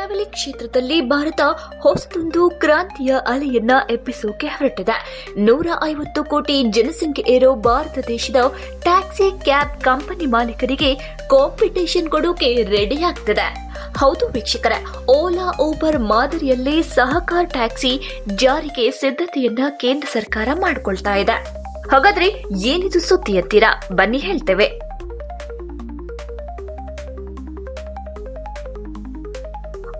Travelling ಕ್ಷೇತ್ರದಲ್ಲಿ ಭಾರತ ಹೊಸದೊಂದು ಕ್ರಾಂತಿಯ ಅಲೆಯನ್ನ ಎಬ್ಬಿಸೋಕೆ ಹೊರಟಿದೆ. ನೂರ ಐವತ್ತು ಕೋಟಿ ಜನಸಂಖ್ಯೆ ಇರೋ ಭಾರತ ದೇಶದ ಟ್ಯಾಕ್ಸಿ ಕ್ಯಾಬ್ ಕಂಪನಿ ಮಾಲೀಕರಿಗೆ ಕಾಂಪಿಟೇಷನ್ ಕೊಡೋಕೆ ರೆಡಿ ಹೌದು ವೀಕ್ಷಕರ, ಓಲಾ, ಊಬರ್ ಮಾದರಿಯಲ್ಲಿ ಸಹಕಾರ ಟ್ಯಾಕ್ಸಿ ಜಾರಿಗೆ ಸಿದ್ಧತೆಯನ್ನ ಕೇಂದ್ರ ಸರ್ಕಾರ ಮಾಡಿಕೊಳ್ತಾ ಇದೆ. ಹಾಗಾದ್ರೆ ಏನಿದು ಸುದ್ದಿ ಅಂತೀರಾ? ಬನ್ನಿ ಹೇಳ್ತೇವೆ.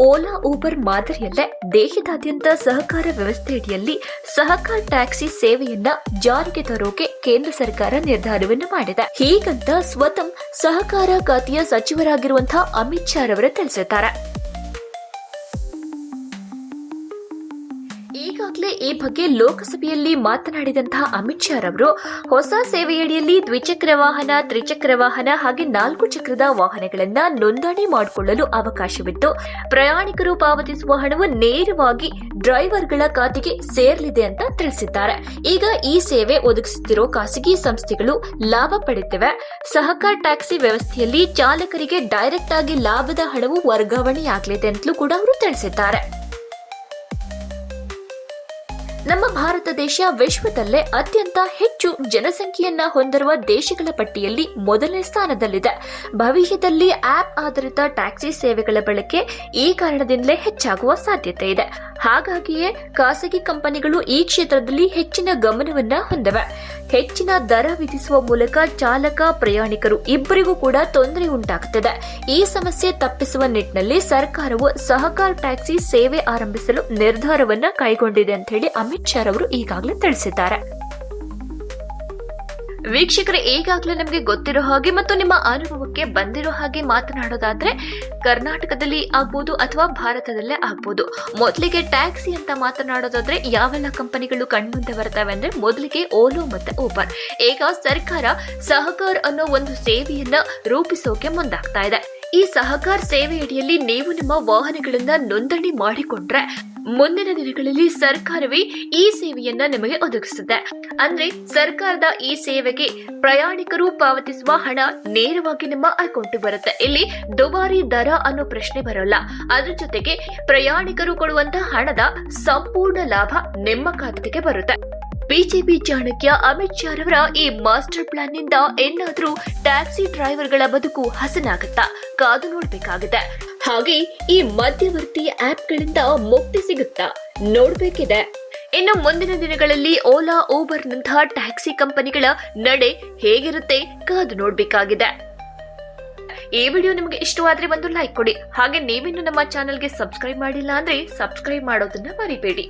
ಓಲಾ, ಊಬರ್, ಮಾದರಿಯಲ್ಲೇ ದೇಶದಾದ್ಯಂತ ಸಹಕಾರ ವ್ಯವಸ್ಥೆಯಡಿಯಲ್ಲಿ ಸಹಕಾರ ಟ್ಯಾಕ್ಸಿ ಸೇವೆಯನ್ನ ಜಾರಿಗೆ ತರೋಕೆ ಕೇಂದ್ರ ಸರ್ಕಾರ ನಿರ್ಧಾರವನ್ನು ಮಾಡಿದೆ. ಹೀಗಂತ ಸ್ವತಃ ಸಹಕಾರ ಖಾತೆಯ ಸಚಿವರಾಗಿರುವಂತಹ ಅಮಿತ್ ಶಾ ರವರು ತಿಳಿಸಿದ್ದಾರೆ. ಈಗಾಗಲೇ ಈ ಬಗ್ಗೆ ಲೋಕಸಭೆಯಲ್ಲಿ ಮಾತನಾಡಿದಂತಹ ಅಮಿತ್ ಶಾ ರವರು, ಹೊಸ ಸೇವೆಯಡಿಯಲ್ಲಿ ದ್ವಿಚಕ್ರ ವಾಹನ, ತ್ರಿಚಕ್ರ ವಾಹನ ಹಾಗೆ ನಾಲ್ಕು ಚಕ್ರದ ವಾಹನಗಳನ್ನ ನೋಂದಣಿ ಮಾಡಿಕೊಳ್ಳಲು ಅವಕಾಶವಿದ್ದು ಪ್ರಯಾಣಿಕರು ಪಾವತಿಸುವ ಹಣವು ನೇರವಾಗಿ ಡ್ರೈವರ್ಗಳ ಖಾತೆಗೆ ಸೇರಲಿದೆ ಅಂತ ತಿಳಿಸಿದ್ದಾರೆ. ಈಗ ಈ ಸೇವೆ ಒದಗಿಸುತ್ತಿರುವ ಖಾಸಗಿ ಸಂಸ್ಥೆಗಳು ಲಾಭ ಪಡೆಯುತ್ತಿವೆ ಸಹಕಾರ ಟ್ಯಾಕ್ಸಿ ವ್ಯವಸ್ಥೆಯಲ್ಲಿ ಚಾಲಕರಿಗೆ ಡೈರೆಕ್ಟ್ ಆಗಿ ಲಾಭದ ಹಣವು ವರ್ಗಾವಣೆಯಾಗಲಿದೆ ಅಂತಲೂ ಕೂಡ ಅವರು ತಿಳಿಸಿದ್ದಾರೆ. ನಮ್ಮ ಭಾರತ ದೇಶ ವಿಶ್ವದಲ್ಲೇ ಅತ್ಯಂತ ಹೆಚ್ಚು ಜನಸಂಖ್ಯೆಯನ್ನ ಹೊಂದಿರುವ ದೇಶಗಳ ಪಟ್ಟಿಯಲ್ಲಿ ಮೊದಲನೇ ಸ್ಥಾನದಲ್ಲಿದೆ. ಭವಿಷ್ಯದಲ್ಲಿ ಆಪ್ ಆಧಾರಿತ ಟ್ಯಾಕ್ಸಿ ಸೇವೆಗಳ ಬಳಕೆ ಈ ಕಾರಣದಿಂದಲೇ ಹೆಚ್ಚಾಗುವ ಸಾಧ್ಯತೆ ಇದೆ. ಹಾಗಾಗಿಯೇ ಖಾಸಗಿ ಕಂಪನಿಗಳು ಈ ಕ್ಷೇತ್ರದಲ್ಲಿ ಹೆಚ್ಚಿನ ಗಮನವನ್ನ ಹೊಂದಿವೆ. ಹೆಚ್ಚಿನ ದರ ವಿಧಿಸುವ ಮೂಲಕ ಚಾಲಕ, ಪ್ರಯಾಣಿಕರು ಇಬ್ಬರಿಗೂ ಕೂಡ ತೊಂದರೆ ಉಂಟಾಗುತ್ತದೆ. ಈ ಸಮಸ್ಯೆ ತಪ್ಪಿಸುವ ನಿಟ್ಟಿನಲ್ಲಿ ಸರ್ಕಾರವು ಸಹಕಾರ ಟ್ಯಾಕ್ಸಿ ಸೇವೆ ಆರಂಭಿಸಲು ನಿರ್ಧಾರವನ್ನ ಕೈಗೊಂಡಿದೆ ಅಂತ ಹೇಳಿ ಅಮಿತ್ ಶಾ ಅವರು ಈಗಾಗಲೇ ತಿಳಿಸಿದ್ದಾರೆ. ವೀಕ್ಷಕರೇ, ಈಗಾಗಲೇ ನಮಗೆ ಗೊತ್ತಿರೋ ಹಾಗೆ ಮತ್ತು ನಿಮ್ಮ ಅನುಭವಕ್ಕೆ ಬಂದಿರೋ ಹಾಗೆ ಮಾತನಾಡೋದಾದ್ರೆ, ಕರ್ನಾಟಕದಲ್ಲಿ ಆಗ್ಬೋದು ಅಥವಾ ಭಾರತದಲ್ಲೇ ಆಗ್ಬೋದು. ಮೊದಲಿಗೆ ಟ್ಯಾಕ್ಸಿ ಅಂತ ಮಾತನಾಡೋದಾದ್ರೆ, ಯಾವೆಲ್ಲ ಕಂಪನಿಗಳು ಕಣ್ಮುಂದೆ ಬರ್ತವೆ ಅಂದ್ರೆ ಮೊದಲಿಗೆ ಓಲೋ ಮತ್ತು ಊಬರ್. ಈಗ ಸರ್ಕಾರ ಸಹಕಾರ ಅನ್ನೋ ಒಂದು ಸೇವೆಯನ್ನ ರೂಪಿಸೋಕೆ ಮುಂದಾಗ್ತಾ ಇದೆ. ಈ ಸಹಕಾರ ಸೇವೆಯಡಿಯಲ್ಲಿ ನೀವು ನಿಮ್ಮ ವಾಹನಗಳನ್ನ ನೋಂದಣಿ ಮಾಡಿಕೊಂಡ್ರೆ ಮುಂದಿನ ದಿನಗಳಲ್ಲಿ ಸರ್ಕಾರವೇ ಈ ಸೇವೆಯನ್ನ ನಿಮಗೆ ಒದಗಿಸುತ್ತೆ. ಅಂದ್ರೆ ಸರ್ಕಾರದ ಈ ಸೇವೆಗೆ ಪ್ರಯಾಣಿಕರು ಪಾವತಿಸುವ ಹಣ ನೇರವಾಗಿ ನಿಮ್ಮ ಅಕೌಂಟ್ ಬರುತ್ತೆ. ಇಲ್ಲಿ ದುಬಾರಿ ದರ ಅನ್ನೋ ಪ್ರಶ್ನೆ ಬರೋಲ್ಲ. ಅದ್ರ ಜೊತೆಗೆ ಪ್ರಯಾಣಿಕರು ಕೊಡುವಂತಹ ಹಣದ ಸಂಪೂರ್ಣ ಲಾಭ ನಿಮ್ಮ ಖಾತೆಗೆ ಬರುತ್ತೆ. ಬಿಜೆಪಿ ಚಾಣಕ್ಯ ಅಮಿತ್ ಶಾ ರವರ ಈ ಮಾಸ್ಟರ್ ಪ್ಲಾನ್ನಿಂದ ಏನಾದ್ರೂ ಟ್ಯಾಕ್ಸಿ ಡ್ರೈವರ್ಗಳ ಬದುಕು ಹಸನಾಗುತ್ತಾ? ಕಾದು ನೋಡ್ಬೇಕಾಗಿದೆ ಹಾಗೆ ಈ ಮಧ್ಯವರ್ತಿ ಆಪ್ಗಳಿಂದ ಮುಕ್ತಿ ಸಿಗುತ್ತಾ? ನೋಡ್ಬೇಕಿದೆ. ಇನ್ನು ಮುಂದಿನ ದಿನಗಳಲ್ಲಿ ಓಲಾ, ಊಬರ್ನಂತಹ ಟ್ಯಾಕ್ಸಿ ಕಂಪನಿಗಳ ನಡೆ ಹೇಗಿರುತ್ತೆ ಕಾದು ನೋಡ್ಬೇಕಾಗಿದೆ. ಈ ವಿಡಿಯೋ ನಿಮಗೆ ಇಷ್ಟವಾದ್ರೆ ಒಂದು ಲೈಕ್ ಕೊಡಿ. ಹಾಗೆ ನೀವಿನ್ನು ನಮ್ಮ ಚಾನೆಲ್ಗೆ ಸಬ್ಸ್ಕ್ರೈಬ್ ಮಾಡಿಲ್ಲ ಅಂದ್ರೆ ಸಬ್ಸ್ಕ್ರೈಬ್ ಮಾಡೋದನ್ನ ಮರಿಬೇಡಿ.